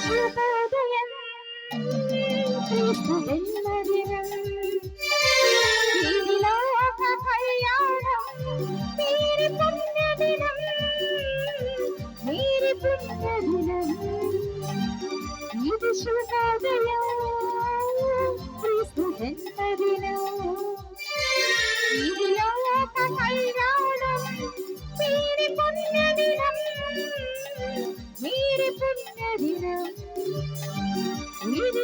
శుభోదయం జన్మదినం కళ్యాణం మీరు పుణ్యదినం మీరు ఇది శుభోదయం క్రీస్తు జన్మదినం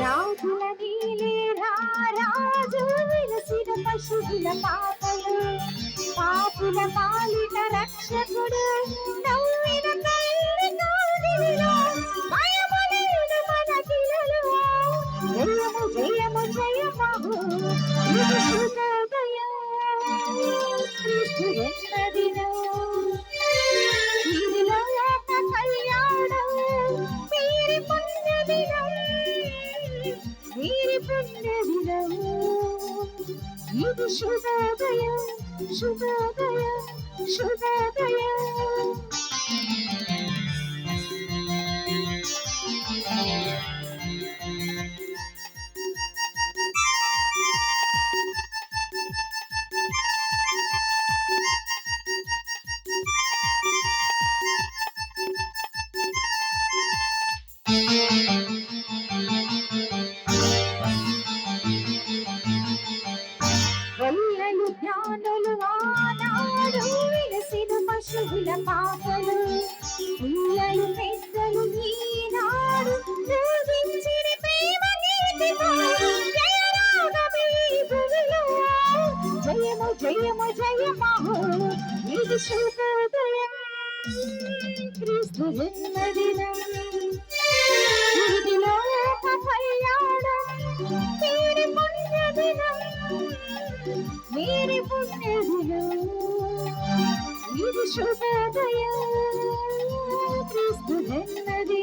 రాజుల నీలి రాజు విలసిన పశువుల పాపలు. పాపుల పాలిట రక్షకుడు నవ్విన తల్లి కాదిలో మన పిల్లలు. జయము జయము జయమహు ఇది శుభోదయం ఇది శుభోదయం శుభోదయం శుభోదయం గొల్లలు జయము జయము. జయమహో ఇది శుభోదయం. క్రీస్తు జన్మదినం ఇది లోక కళ్యాణం పుణ్యదినం పుణ్యదినం ఇది శుభోదయం. క్రీస్తు జన్మదినం